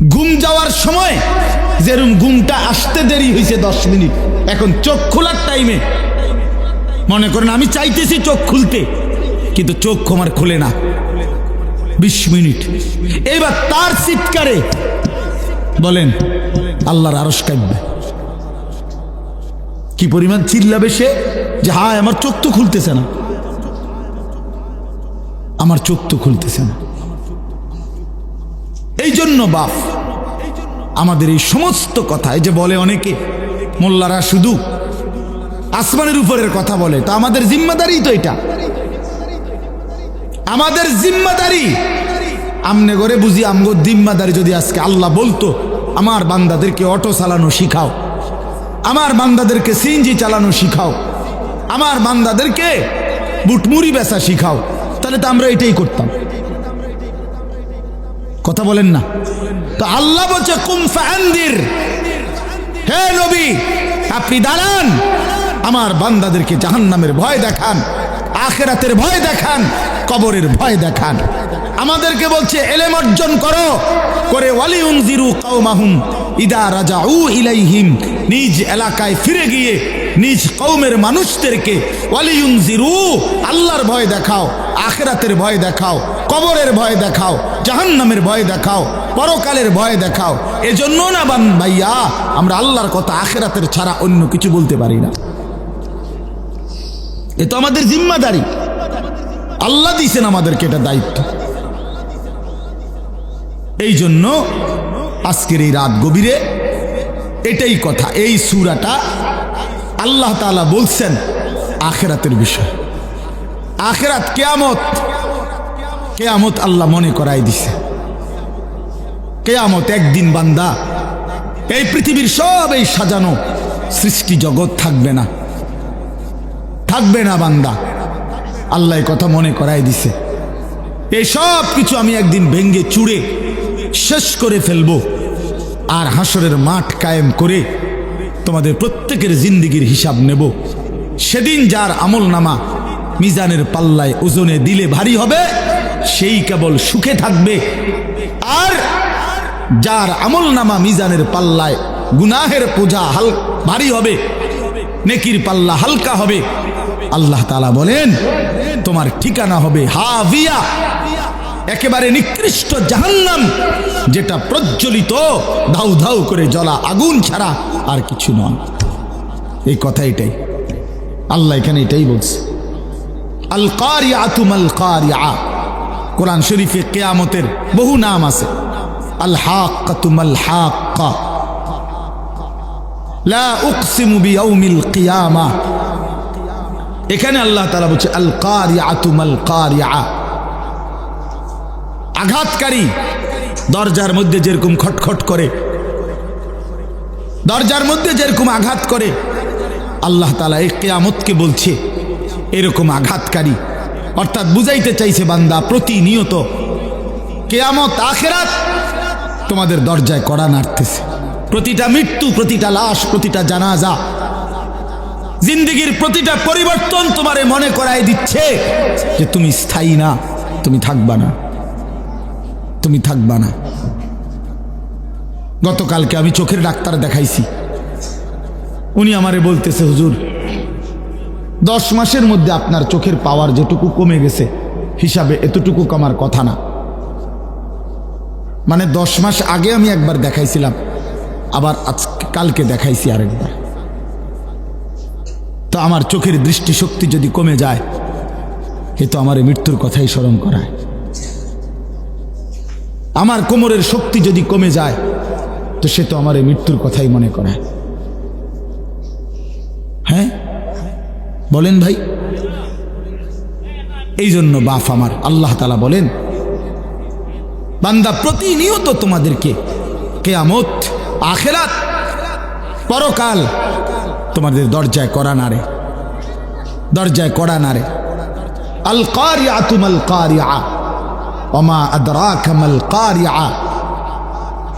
ঘুম যাওয়ার সময় যেরকম ঘুমটা আসতে দেরি হয়েছে দশ মিনিট, এখন চোখ খোলার টাইমে মনে করেন আমি চাইতেছি চোখ খুলতে, কিন্তু চোখ আমার খুলে না। বিশ মিনিট। এবার তার চিৎকারে বলেন, আল্লাহর আরস কাটবে কি পরিমাণ চিল্লাবে সে? যে হায়, আমার চোখ তো খুলতেছে না। আমার চোখ তো খুলতেছে না। এই জন্য বাপ, আমাদের এই সমস্ত কথা, এই যে বলে অনেকে, মোল্লারা শুধু আসমানের উপরের কথা বলে, তো আমাদের জিম্মাদারি তো এটা। আমাদের জিম্মাদারি। আমনে করে বুঝি আমগো জিম্মাদারি যদি আজকে আল্লাহ বলতো, আমার বান্দাদেরকে অটো চালানো শিখাও, আমার বান্দাদেরকে সিএনজি চালানো শিখাও, আমার বান্দাদেরকে বুটমুড়ি বেচা শিখাও, তাহলে তো আমরা এটাই করতাম। কথা বলেন না। তো আল্লাহ বলছে, কুম ফান্দির হে নবী, আপনি দাঁড়ান। আমার বান্দাদেরকে জাহান্নামের ভয় দেখান, আখেরাতের ভয় দেখান, কবরের ভয় দেখান। আমাদেরকে বলছে, এলেম অর্জন করো। করে, ওয়ালি উনজিরু কাউমাহুম ইদা রাজা উ ইলাইহিম। নিজ এলাকায় ফিরে গিয়ে নিজ কৌমের মানুষদেরকে ওয়ালিউন জিরু আল্লাহর ভয় দেখাও, আখেরাতের ভয় দেখাও, কবরের ভয় দেখাও, জাহান্নামের ভয় দেখাও, পরকালের ভয় দেখাও। এজন্য না বান ভাইয়া, আমরা আল্লাহর কথা আখেরাতের ছাড়া অন্য কিছু বলতে পারি না। এ তো আমাদের জিম্মাদারি। আল্লাহ দিয়েছেন আমাদেরকে এটা দায়িত্ব। এই জন্য আজকের এই রাত গভীরে এটাই কথা, এই সুরাটা আল্লাহ তাআলা বলছেন আখেরাতের বিষয়। আখেরাত কেয়ামত। কেয়ামত আল্লাহ মনে করাই দিছে। কেয়ামত একদিন বান্দা, এই পৃথিবীর সব এই সাজানো সৃষ্টি জগৎ থাকবে না। থাকবে না বান্দা। আল্লাহ কথা মনে করাই দিছে। এই সব কিছু আমি একদিন ভেঙ্গে চুড়ে শেষ করে ফেলব। আর হাসরের মাঠ কায়েম করে তোমাদের প্রত্যেকের জিন্দিগির হিসাব নেব। সেদিন যার আমল নামা মিজানের পাল্লায় ওজনে দিলে ভারী হবে, সেই কেবল সুখে থাকবে। আর যার আমল নামা মিজানের পাল্লায় গুনাহের পূজা হাল, ভারী হবে, নেকির পাল্লা হালকা হবে, আল্লাহ তালা বলেন, তোমার ঠিকানা হবে হাভিয়া। একেবারে নিকৃষ্ট জাহান্নাম, যেটা প্রজ্বলিত ধাউ ধাউ করে জ্বলা আগুন ছাড়া আর কিছু নয়। এই কথা এটাই। আল্লাহ এখানে এটাই বলছে। আল কারিয়া তুমাল কারিয়া কোরআন শরীফে কেয়ামতের বহু নাম আছে। আল হাক্কা তুমাল হাক্কা লা এখানে আল্লাহ তাআলা বলছে আল কারিয়া তুমাল কারিয়া আঘাতকারী। দরজার মধ্যে যেরকম খটখট করে। দরজার মধ্যে যেরকম আঘাত করে। আল্লাহ তালা এই কেয়ামতকে বলছে, এরকম আঘাতকারী। অর্থাৎ বুঝাইতে চাইছে বান্দা, প্রতিনিয়ত কেয়ামত, আখেরাত তোমাদের দরজায় কড়া নাড়তেছে। প্রতিটা মৃত্যু, প্রতিটা লাশ, প্রতিটা জানাজা, জিন্দিগির প্রতিটা পরিবর্তন তোমারে মনে করায় দিচ্ছে যে তুমি স্থায়ী না, তুমি থাকবা না। তুমি থাকবা না। গতকালকে আমি চোখের ডাক্তার দেখাইছি। উনি আমারে বলতেছে, হুজুর, দশ মাসের মধ্যে আপনার চোখের পাওয়ার যেটুকু কমে গেছে, হিসাবে এতটুকু কমার কথা না। মানে দশ মাস আগে আমি একবার দেখাইছিলাম, আবার আজ কালকে দেখাইছি আরেকবার। তো আমার চোখের দৃষ্টিশক্তি যদি কমে যায়, এ তো আমার মৃত্যুর কথাই স্মরণ করায়। আমার কোমরের শক্তি যদি কমে যায়, তো সে তো আমার মৃত্যুর কথাই মনে করে। হ্যাঁ? বলেন ভাই। এই জন্য বাপ আমার, আল্লাহ তালা বলেন, বান্দা প্রতিনিয়ত তোমাদেরকে কেয়ামত, আখেরাত, পরকাল তোমাদের দরজায় করা নারে দরজায় করা নারে আল কারিয়া তুমাল কারিয়া আদরা কারিয়া।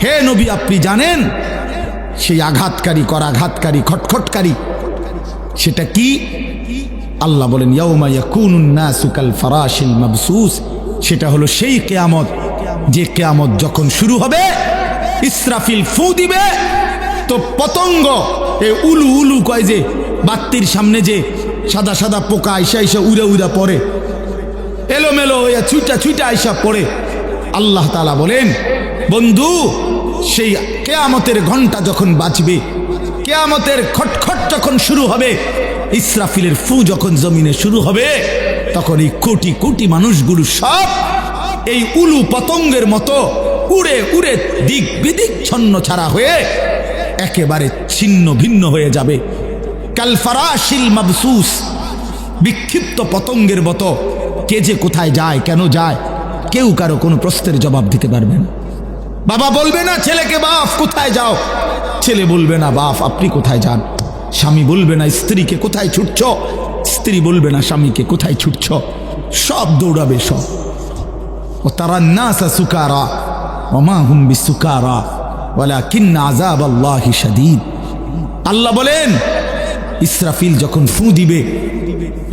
হে নবী, আপনি জানেন সেই আঘাতকারী, করাঘাতকারী, খটখটকারী, সেটা কি? আল্লাহ বলেন সেটা হলো সেই কেয়ামত, যে কেয়ামত যখন শুরু হবে, ইসরাফিল ফু দিবে। তো পতঙ্গ, এ উলু উলু কয় যে, বাত্তির সামনে যে সাদা সাদা পোকা আইসা আইসা উড়ে উড়া পড়ে। এলোমেলো হইয়া ছুটা ছুটা আইসা পড়ে। আল্লাহ তালা বলেন, বন্ধু, সেই কেয়ামতের ঘণ্টা যখন বাঁচবে কেয়ামতের খটখট যখন শুরু হবে, ইসরাফিলের ফু যখন জমিনে শুরু হবে তখন এই কোটি কোটি মানুষগুলো সব এই উলু পতঙ্গের মতো উড়ে উড়ে দিক বিদিক ছন্ন ছাড়া হয়ে একেবারে ছিন্ন ভিন্ন হয়ে যাবে। কালফারাশিল মাবসুস বিক্ষিপ্ত পতঙ্গের মতো কে যে কোথায় যায়, কেন যায়, কেউ কারও কোনো প্রশ্নের জবাব দিতে পারবে না। বাবা বলবে না, ছেলেকে বাপ, কোথায় যাও? ছেলে বলবে না, বাপ, আপনি কোথায় যান? স্বামী বলবে না, স্ত্রীকে কোথায় ছুটছ? স্ত্রী বলবে না, স্বামীকে কোথায় ছুটছ? সব দৌড়াবে সব। ও তারা নাসা সুকারা অমা হুম বিসুকারা ওয়ালা কিন্না আজাব আল্লাহ শাদীদ। আল্লাহ বলেন ইসরাফিল যখন ফু দিবে,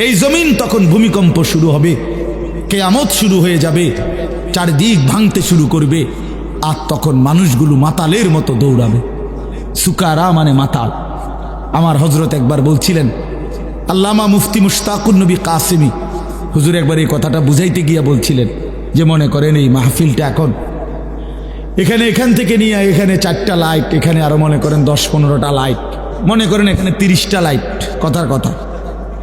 এই জমিন তখন ভূমিকম্প শুরু হবে। কেয়ামত শুরু হয়ে যাবে, চারদিক ভাঙতে শুরু করবে, আর তখন মানুষগুলো মাতালের মতো দৌড়াবে। সুকারা মানে মাতাল। আমার হজরত একবার বলছিলেন, আল্লামা মুফতি মুশতাকুর নবী কাসেমি, হুজুর একবার এই কথাটা বুঝাইতে গিয়া বলছিলেন, যে মনে করেন এই মাহফিলটা এখন। এখানে এখান থেকে নিয়ে এখানে চারটা লাইট, এখানে আরও মনে করেন দশ পনেরোটা লাইট। মনে করেন এখানে তিরিশটা লাইট, কথার কথা।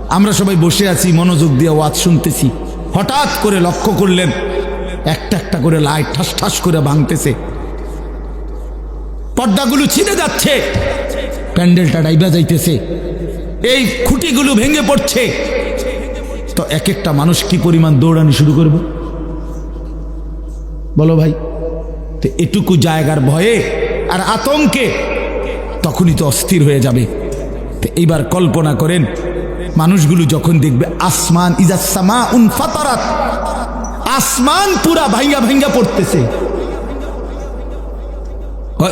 আমরা সবাই বসে আছি, মনোযোগ দিয়ে ওয়াজ শুনতেছি। হঠাৎ করে লক্ষ্য করলেন, একটা একটা করে লাইট ঠাস ঠাস করে ভাঙতেছে। পর্দাগুলো ছিঁড়ে যাচ্ছে। প্যান্ডেলটা ডাইবা যাইতেছে। এই খুঁটিগুলো ভেঙে পড়ছে। তো এক একটা মানুষ কি পরিমাণ দৌড়ানি শুরু করবে? বলো ভাই, তো এটুকু জায়গার ভয়ে আর আতঙ্কে তখনই তো অস্থির হয়ে যাবে। এইবার কল্পনা করেন, মানুষগুলো যখন দেখবে, আসমান ইজাসমা উন ফাতারাত, আসমান পুরা ভাঙ্গা ভাঙ্গা পড়তেছে।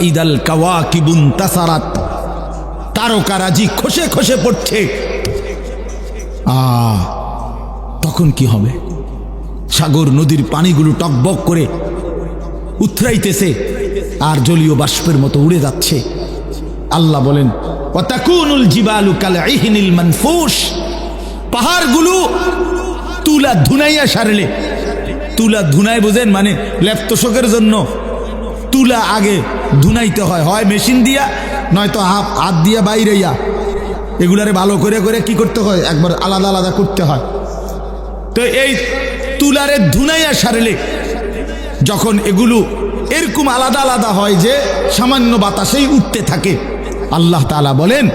ইদাল কাওয়া কিবুন তাসারাত তারকারাজি খসে খসে পড়ছে। আ, তখন কি হবে? সাগর নদীর পানিগুলো টকবক করে উথরাইতেছে, আর জলীয় বাষ্পের মতো উড়ে যাচ্ছে। আল্লাহ বলেন, ওয়াতাকুনুল জিবালু কাল ইহনিল মানফুস পাহাড়গুলো তুলা ধুনাইয়া সারলে। তুলা ধুনাই বোঝেন মানে ল্যাপতোষকের জন্য। তুলা আগে ধুনাইতে হয় হয় মেশিন দিয়া, নয়তো হাত হাত দিয়া বাইরেইয়া। এগুলারে ভালো করে করে কি করতে হয়? একবার আলাদা আলাদা করতে হয়। তো এই তুলারে ধুনাইয়া সারলে যখন এগুলো এরকম আলাদা আলাদা হয় যে সামান্য বাতাসেই উঠতে থাকে। আল্লাহ তালা বলেন,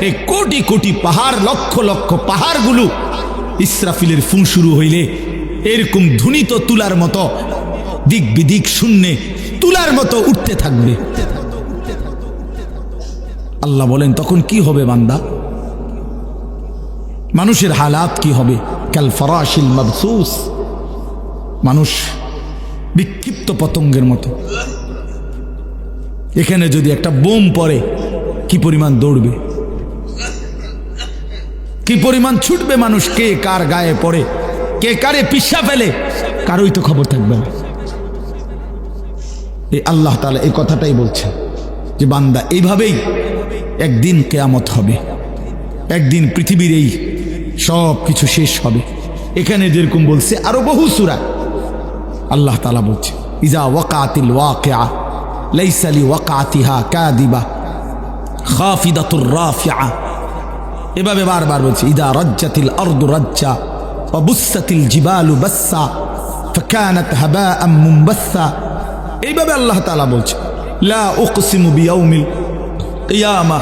এই কোটি কোটি পাহাড়, লক্ষ লক্ষ পাহাড়গুলো ইসরাফিলের ফুঁ শুরু হইলে এরকম ধুনিত তুলার মতো দিক বিদিক শূন্যে তুলার মতো উঠতে থাকবে। আল্লাহ বলেন, তখন কি হবে বান্দা? মানুষের হালাত কি হবে? কাল ফরাশিল মাবসুস। মানুষ বিক্ষিপ্ত পতঙ্গের মতো। এখানে যদি একটা বোম পড়ে কি পরিমাণ দৌড়বে? কি পরিমাণ ছুটবে মানুষ? কে কার গায়ে পড়ে? কে কারে পিসা ফেলে? কারোই তো খবর থাকবে না। এই আল্লাহ তালা এই কথাটাই বলছে যে, বান্দা, এইভাবেই একদিন কেয়ামত হবে। একদিন পৃথিবীর এই সব কিছু শেষ হবে। এখানে যেরকম বলছে, আরও বহু সুরা আল্লাহ তালা বলছে, ইজা ওয়াকাতিল ওয়াকিয়া লাইসালি ওয়াকাতিহা কাদিবা খাফিদাতুর রাফিয়া এভাবে বারবার বলছে ইদা রাজ্জাতিল আরদু রাজ্জা وبست الجبال بسا فكانت هباء منبثا এইভাবে আল্লাহ তাআলা বলছে লা উকসিমু বিয়াউমিল কিয়ামা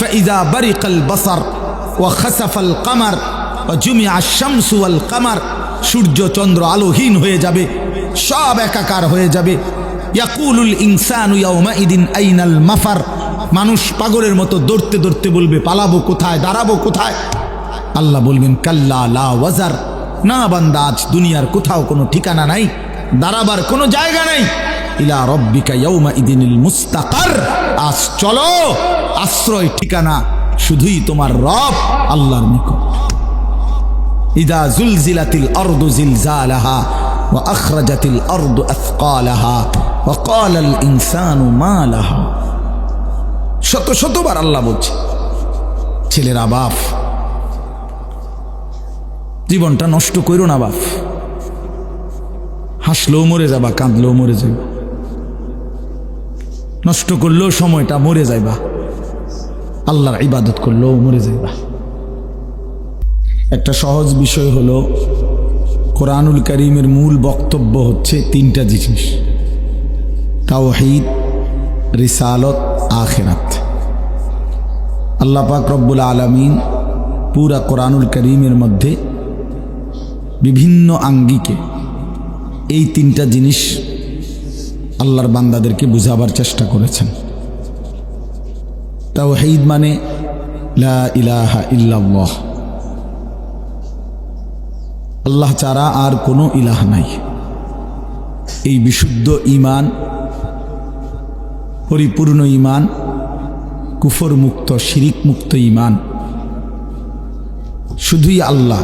فإذا برق البصر وخسف القمر وجمع الشمس والقمر সূর্য চন্দ্র আলোহীন হয়ে যাবে সব একাকার হয়ে যাবে ইয়াকুলুল ইনসানু ইয়াউমাইদিন আইনাল মাফার মানুষ পাগলের মতো দৌড়তে দৌড়তে বলবে পালাবো কোথায় দাঁড়াবো কোথায় আল্লাহ বলবেন কাল্লা লা ওয়াজার না বান্দা আজ দুনিয়ার কোথাও কোনো ঠিকানা নাই দাঁড়াবার কোনো জায়গা নাই ইলা রব্বিকা ইয়াউমা ইদিনিল মুস্তাকার আজ চলো আশ্রয় ঠিকানা শুধুই তোমার রব আল্লাহর নিকট ইদা জুলজিলাতিল আরদু জিলজালাহা وأخرجت الأرض أثقالها وقال الإنسان ما لها শত শতবার আল্লাহ বলছে, ছেলেরা বাপ, জীবনটা নষ্ট করো না বাপ। হাসলেও মরে যাবা, কাঁদলেও মরে যাবা নষ্ট করলেও সময়টা মরে যাইবা। আল্লাহর ইবাদত করলেও মরে যাইবা। একটা সহজ বিষয় হলো, কোরআনুল করিমের মূল বক্তব্য হচ্ছে তিনটা জিনিস। তাওহিদ রিসালত আখেরাত। আল্লাহ পাক রব্বুল আলমিন পুরা কোরআনুল করিমের মধ্যে বিভিন্ন আঙ্গিকে এই তিনটা জিনিস আল্লাহর বান্দাদেরকে বুঝাবার চেষ্টা করেছেন। তাওহিদ মানে লা ইলাহা ইল্লাল্লাহ। আল্লাহ ছাড়া আর কোনো ইলাহ নাই। এই বিশুদ্ধ ইমান পরিপূর্ণ ইমান কুফর মুক্ত শিরিক মুক্ত ইমান শুধুই আল্লাহ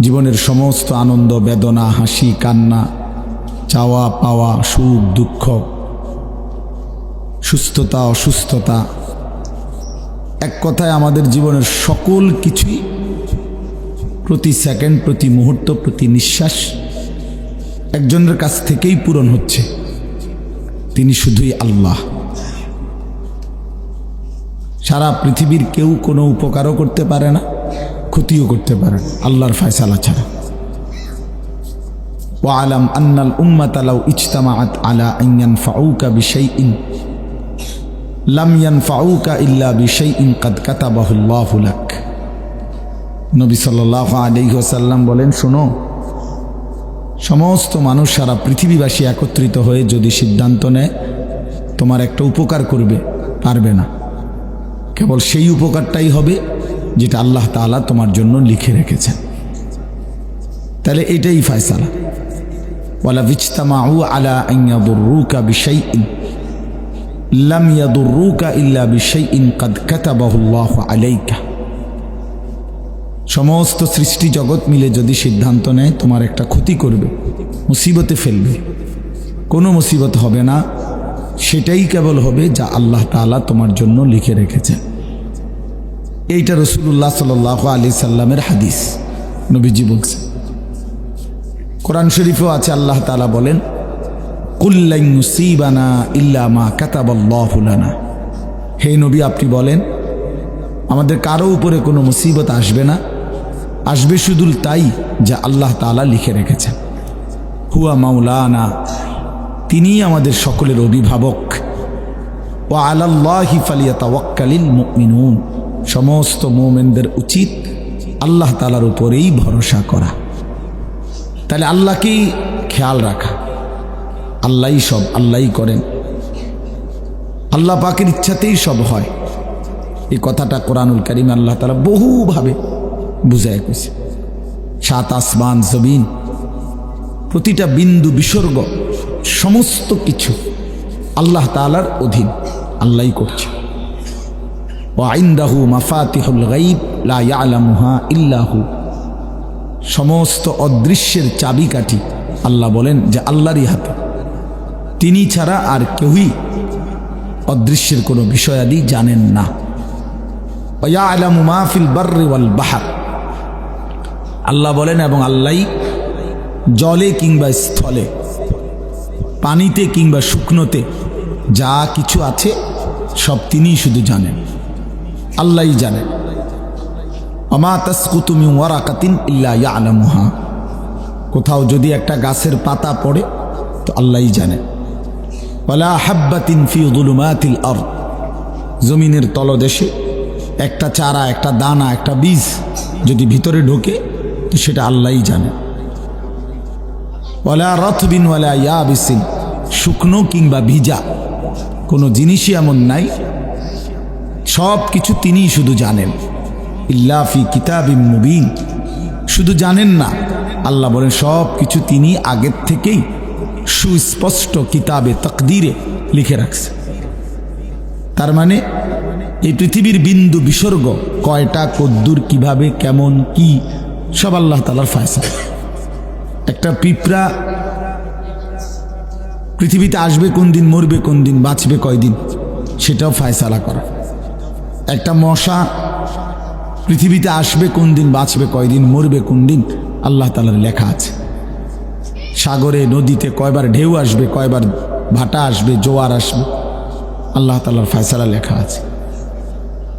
জীবনের সমস্ত আনন্দ, বেদনা, হাসি, কান্না, চাওয়া, পাওয়া, সুখ, দুঃখ, সুস্থতা, অসুস্থতা, এক কথায় আমাদের জীবনের সকল কিছুই প্রতি সেকেন্ড, প্রতি মুহূর্ত, প্রতি নিঃশ্বাস একজনের কাছ থেকেই পূরণ হচ্ছে। তিনি শুধুই আল্লাহ। সারা পৃথিবীর কেউ কোনো উপকারও করতে পারে না, ক্ষতিও করতে পারে না, আল্লাহর ফয়সালা ছাড়া। ওয়ালাম আন্নাল উম্মাতালাউ ইজতামাআত আলা আন ইয়ানফাউকা বিশাইইন, লাম ইয়ানফাউকা ইল্লা বিশাইইন কাদ কাতাবাহু আল্লাহু লাক। নবী সাল্লাল্লাহু আলাইহি ওয়াসাল্লাম বলেন, শোনো সমস্ত মানুষ সারা পৃথিবীবাসী একত্রিত হয়ে যদি সিদ্ধান্ত নেয়, তোমার একটা উপকার করবে, পারবে না। কেবল সেই উপকারটাই হবে যেটা আল্লাহ তাআলা তোমার জন্য লিখে রেখেছেন। তাহলে এটাই ফয়সালা। ওয়ালা বিজতামাউ আলা আন ইয়াদুররুকা বিশাইইন। লাম ইয়াদুররুকা ইল্লা বিশাইইন, কাদ কাতাবাহু আল্লাহু আলাইকা। সমস্ত সৃষ্টি জগৎ মিলে যদি সিদ্ধান্ত নেয়, তোমার একটা ক্ষতি করবে, মুসিবতে ফেলবে। কোনো মুসিবত হবে না। সেটাই কেবল হবে যা আল্লাহ তাআলা তোমার জন্য লিখে রেখেছেন। এইটা রসুল্লাহ সাল আলি সাল্লামের হাদিস। নবীজি বলছে কোরআন শরীফেও আছে, আল্লাহ তাআলা বলেন কুল্লাইনুসিবানা ইল্লা মা কাতাবাল্লাহুলানা হে নবী, আপনি বলেন, আমাদের কারও উপরে কোনো মুসিবত আসবে না। আসবে শুধু তাই যা আল্লাহ তাআলা লিখে রেখেছেন। হুয়া মাওলানা, তিনিই আমাদের সকলের অভিভাবক। ও আলাল্লাহি ফালিয়া তাওয়াক্কালিল মুমিনুন। সমস্ত মোমেনদের উচিত আল্লাহ তালার উপরেই ভরসা করা। তাহলে আল্লাহকেই খেয়াল রাখা। আল্লাহই সব, আল্লাহই করেন। আল্লাহ পাকের ইচ্ছাতেই সব হয়। এই কথাটা কোরআনুল করিম আল্লাহ তালা বহুভাবে বুঝায় কইছে, সাত আসমান জবিন প্রতিটা বিন্দু বিসর্গ, সমস্ত কিছু আল্লাহ তালার অধীন, আল্লাহই করছে। ও আইন্দাহু গাইব লা ইয়ালামুহা ইল্লাহু। সমস্ত অদৃশ্যের চাবিকাঠি আল্লাহ বলেন যে আল্লাহরই হাতে। তিনি ছাড়া আর কেউই অদৃশ্যের কোনো বিষয়াদি জানেন না। মাহফিল বার্রেওয়াল বাহার। আল্লাহ বলেন এবং আল্লাহ জলে কিংবা স্থলে, পানিতে কিংবা শুকনোতে যা কিছু আছে, সব তিনিই শুধু জানেন। আল্লাহই জানেন অমা তাসকুতুমি ওয়ারাকাতিন ইল্লা ইয়ালামুহা। কোথাও যদি একটা গাছের পাতা পড়ে, তো আল্লাহই জানেন ওয়ালা হাব্বাতিন জমিনের তলদেশে একটা চারা, একটা দানা, একটা বীজ যদি ভিতরে ঢোকে সেটা আল্লাহই জানে। ওয়ালা রথবিন ওয়ালা ইয়াবিসিন, শুকনো কিংবা ভিজা, কোনো জিনিসই এমন নাই। সব কিছু তিনিই শুধু জানেন। ইল্লাফি কিতাবিম মুবিন, শুধু জানেন না। আল্লাহ বলেন, সব কিছু তিনি আগের থেকেই সুস্পষ্ট কিতাবে তকদিরে লিখে রাখছে। তার মানে এই পৃথিবীর বিন্দু বিসর্গ কয়টা, কদ্দুর কীভাবে, কেমন, কি সব আল্লাহ তালার ফায়সা একটা পিঁপড়া পৃথিবীতে আসবে কোন দিন, মরবে কোন দিন, বাঁচবে কয়দিন, সেটাও ফায়সালা করা। একটা মশা পৃথিবীতে আসবে কোন দিন, বাঁচবে কয়দিন, মরবে কোন দিন, আল্লাহ তালার লেখা আছে। সাগরে, নদীতে কয়বার ঢেউ আসবে, কয়বার ভাটা আসবে, জোয়ার আসবে, আল্লাহ তালার ফয়সালা লেখা আছে।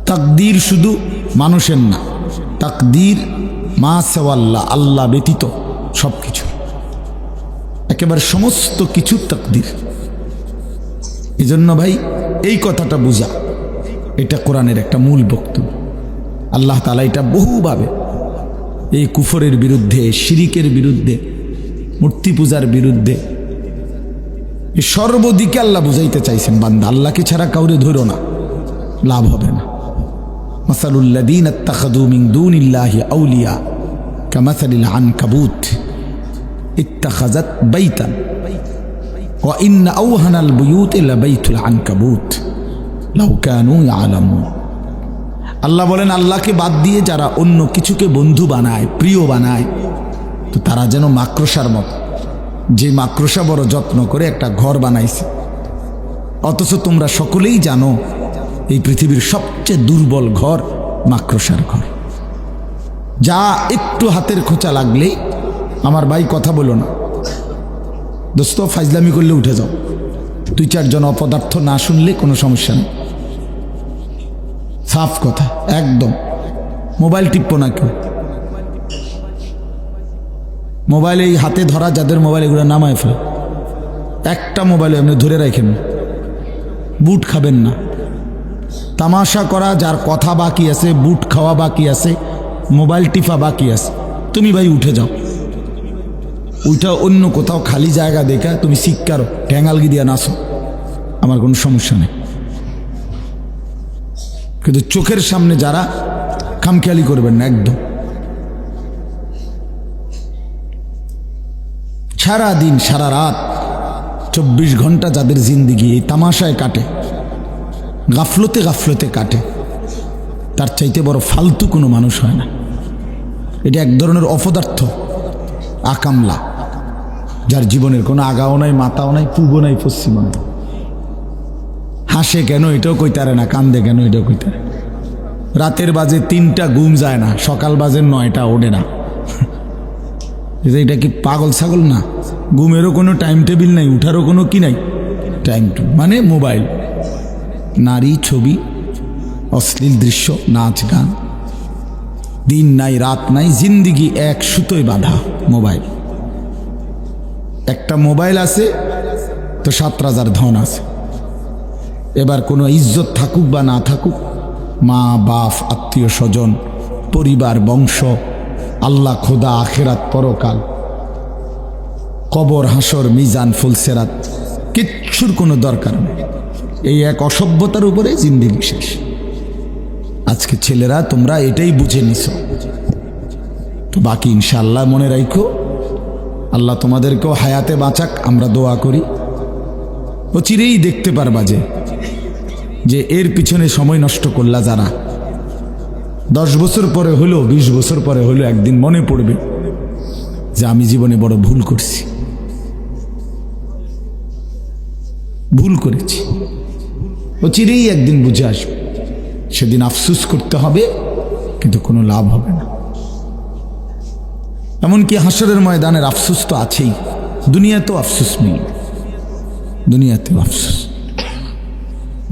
তাকদির শুধু মানুষের না, তাকদির মা সেওয়াল্লাহ আল্লাহ ব্যতীত সব কিছু একেবারে সমস্ত কিছু তাকদির। এই জন্য ভাই, এই কথাটা বুঝা। এটা কোরআনের একটা মূল বক্তব্য। আল্লাহ তালা এটা বহুভাবে এই কুফরের বিরুদ্ধে, শিরিকের বিরুদ্ধে মূর্তি পূজার বিরুদ্ধে সর্বদিকে আল্লাহ বুঝাইতে চাইছেন, বান্দা, আল্লাহকে ছাড়া কাউরে ধরো না, লাভ হবে না। মাসালুল্লাদিন আত্তাখাদু মিন দুনিল্লাহি আউলিয়া কামাসালিল আনকাবুত ইত্তাখাজাত বাইতান ওয়া ইন্না আওহানাল বুয়ুতি লাবাইতুল আনকাবুত লাউ কানু ইয়ালামুন আল্লাহ বলেন, আল্লাহকে বাদ দিয়ে যারা অন্য কিছুকে বন্ধু বানায়, প্রিয় বানায়, তো তারা যেন মাক্রসার মতো। যে মাক্রসা বড় যত্ন করে একটা ঘর বানাইছে। অথচ তোমরা সকলেই জানো এই পৃথিবীর সবচেয়ে দুর্বল ঘর মাক্রসার ঘর। যা একটু হাতের খোঁচা লাগলেই আমার ভাই কথা বলো না। দোস্ত ফাইজলামি করলে উঠে যাও। দুই চারজন অপদার্থ না শুনলে কোনো সমস্যা নেই। সাফ কথা, একদম। মোবাইল টিপবো না কেউ। মোবাইল এই হাতে ধরা যাদের মোবাইল, এগুলো নামায় ফেলে। একটা মোবাইল আপনি ধরে রাখেন বুট খাবেন না। তামাশা করা, যার কথা বাকি আছে, বুট খাওয়া বাকি আছে, মোবাইল টিপা বাকি আছে। তুমি ভাই উঠে যাও। উঠা অন্য কোথাও খালি জায়গা দেখা তুমি শিক্ষারো ঠ্যাঙ্গালগি দিয়া নাচো। আমার কোনো সমস্যা নেই। কিন্তু চোখের সামনে যারা খামখেয়ালি করবেন না, একদম। সারা দিন সারা রাত, চব্বিশ ঘণ্টা যাদের জিন্দিগি এই তামাশায় কাটে গাফলতে গাফলতে কাটে। তার চাইতে বড় ফালতু কোনো মানুষ হয় না। এটা এক ধরনের অপদার্থ আকামলা, যার জীবনের কোনো আগাও নাই, মাতাও নাই পূর্ব নাই, পশ্চিমও নাই। হাসে কেন এটাও কইতারে না, কান্দে কেন এটাও কইতারে। রাতের বাজে তিনটা ঘুম যায় না, সকাল বাজে নয়টা ওঠে না। এটা কি পাগল ছাগল না? ঘুমেরও কোনো টাইম টেবিল নাই, উঠারও কোনো কি নাই? টাইম টু মানে মোবাইল নারী ছবি, অশ্লীল দৃশ্য, নাচ, গান। দিন নাই, রাত নাই, জিন্দিগি এক সুতোয় বাঁধা মোবাইল। একটা মোবাইল আছে, তো সাত রাজার ধন আছে। এবার কোনো ইজ্জত থাকুক বা না থাকুক, মা, বাপ, আত্মীয় স্বজন, পরিবার, বংশ, আল্লাহ, খোদা, আখেরাত, পরকাল, কবর, হাসর, মিজান, ফুলসেরাত, কিচ্ছুর কোনো দরকার নেই। এই এক অসভ্যতার উপরে জিন্দিগি শেষ। আজকে ছেলেরা, তোমরা এটাই বুঝে নিছ। তো বাকি ইনশাল্লাহ মনে রাখো আল্লাহ তোমাদেরকেও হায়াতে বাঁচাক, আমরা দোয়া করি। ও চিরেই দেখতে পারবা যে যে এর পিছনে সময় নষ্ট করলা যারা। দশ বছর পরে হলো, বিশ বছর পরে হলো, একদিন মনে পড়বে যে আমি জীবনে বড় ভুল করছি। ভুল করেছি। ও চিরেই একদিন বুঝে আসবে। সেদিন আফসুস করতে হবে, কিন্তু কোনো লাভ হবে না। এমনকি হাসরের ময়দানের আফসুস তো আছেই। দুনিয়াতেও আফসুস মিলবে দুনিয়াতেও আফসুস।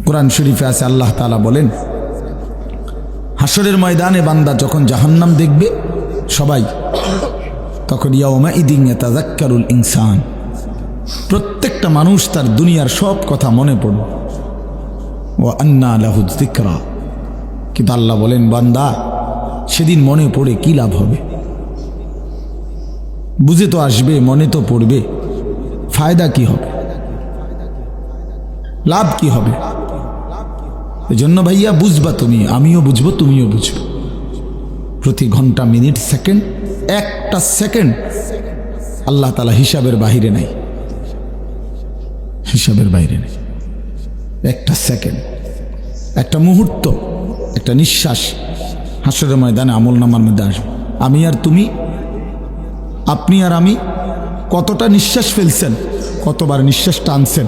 কোরআন শরীফে আছে, আল্লাহ তালা বলেন, হাসরের ময়দানে বান্দা যখন জাহান্নাম দেখবে, সবাই তখন ইয়াউমা ইদিন তাজাক্কারুল ইনসান। প্রত্যেকটা মানুষ তার দুনিয়ার সব কথা মনে পড়বে ও আন্না লাহুদ দিকরা কিন্তু আল্লাহ বলেন, বান্দা, সেদিন মনে পড়ে কি লাভ হবে? বুঝে তো আসবে, মনে তো পড়বে। ফায়দা কি হবে? লাভ কি হবে? এই জন্য ভাইয়া, বুঝবা তুমি, আমিও বুঝব, তুমিও বুঝব। প্রতি ঘণ্টা, মিনিট, সেকেন্ড, একটা সেকেন্ড আল্লাহ তালা হিসাবের বাহিরে নাই। হিসাবের বাইরে নেই। একটা সেকেন্ড, একটা মুহূর্ত, একটা নিঃশ্বাস হাসরের ময়দানে আমল নামার মধ্যে আসবে। আমি আর তুমি, আপনি আর আমি কতটা নিঃশ্বাস ফেলছেন, কতবার নিঃশ্বাস টানছেন